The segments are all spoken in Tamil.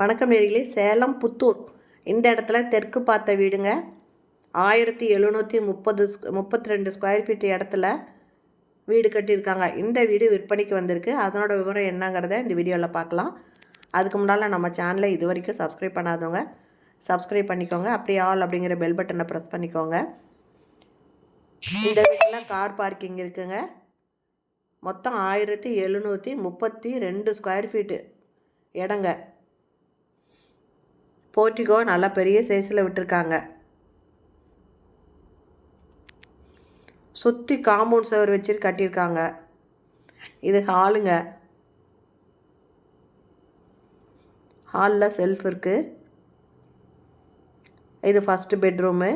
வணக்கம் நேர்களே. சேலம் புத்தூர். இந்த இடத்துல தெற்கு பார்த்த வீடுங்க. ஆயிரத்தி எழுநூற்றி முப்பது முப்பத்தி ரெண்டு ஸ்கொயர் ஃபீட் இடத்துல வீடு கட்டியிருக்காங்க. இந்த வீடு விற்பனைக்கு வந்திருக்கு. அதனோட விவரம் என்னங்கிறத இந்த வீடியோவில் பார்க்கலாம். அதுக்கு முன்னால் நம்ம சேனலை இது வரைக்கும் சப்ஸ்கிரைப் பண்ணாதவங்க சப்ஸ்கிரைப் பண்ணிக்கோங்க. அப்படியே ஆல் அப்படிங்கிற பெல் பட்டனை ப்ரெஸ் பண்ணிக்கோங்க. இந்த வீட்டில் கார் பார்க்கிங் இருக்குங்க. மொத்தம் ஆயிரத்தி எழுநூற்றி முப்பத்தி ரெண்டு ஸ்கொயர் ஃபீட்டு இடங்க. போர்ட்டிகோ நல்லா பெரிய சைஸில் விட்டுருக்காங்க. சுற்றி காம்பவுண்ட் சுவர் வச்சு கட்டியிருக்காங்க இது ஹாலுங்க ஹாலில் செல்ஃப் இருக்குது இது ஃபஸ்ட்டு பெட்ரூமு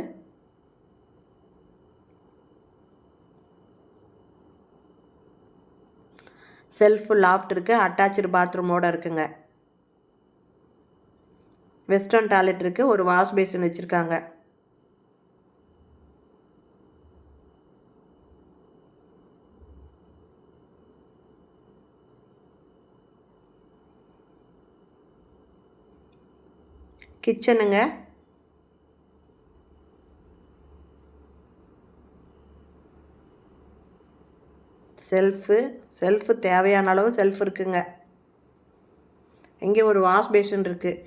செல்ஃப் லாஃப்ட் இருக்குது அட்டாச்சு பாத்ரூமோடு இருக்குங்க. வெஸ்டர்ன் டாய்லெட் இருக்குது ஒரு வாஷ் பேசின் வச்சுருக்காங்க. கிச்சனுங்க செல்ஃபு செல்ஃபு தேவையான அளவு செல்ஃப் இருக்குங்க. இங்கே ஒரு வாஷ் பேஷன் இருக்குது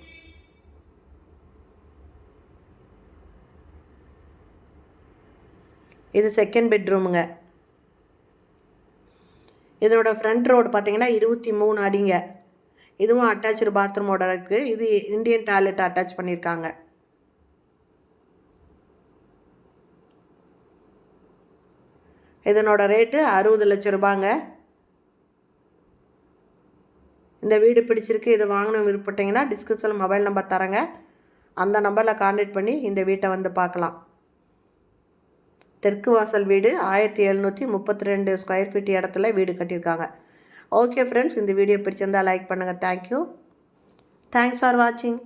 இது செகண்ட் பெட்ரூமுங்க இதோட ஃப்ரண்ட் ரோடு பார்த்தீங்கன்னா இருபத்தி மூணு அடிங்க. இதுவும் அட்டாச்சு பாத்ரூமோட இருக்குது இது இந்தியன் டாய்லெட் அட்டாச் பண்ணியிருக்காங்க இதனோட ரேட்டு அறுபது லட்ச ரூபாங்க. இந்த வீடு பிடிச்சிருக்கு. இதை வாங்கணும் விருப்பப்பட்டீங்கன்னா டிஸ்கிரிப்ஷனில் மொபைல் நம்பர் தரேங்க. அந்த நம்பரில் கான்டாக்ட் பண்ணி இந்த வீட்டை வந்து பார்க்கலாம். தெற்கு வாசல் வீடு ஆயிரத்தி எழுநூற்றி முப்பத்தி ரெண்டு ஸ்கொயர் ஃபீட் இடத்துல வீடு கட்டியிருக்காங்க. ஓகே ஃப்ரெண்ட்ஸ் இந்த வீடியோ பிடிச்சிருந்தால் லைக் பண்ணுங்கள் தேங்க்யூ தேங்க்ஸ் ஃபார் வாட்சிங்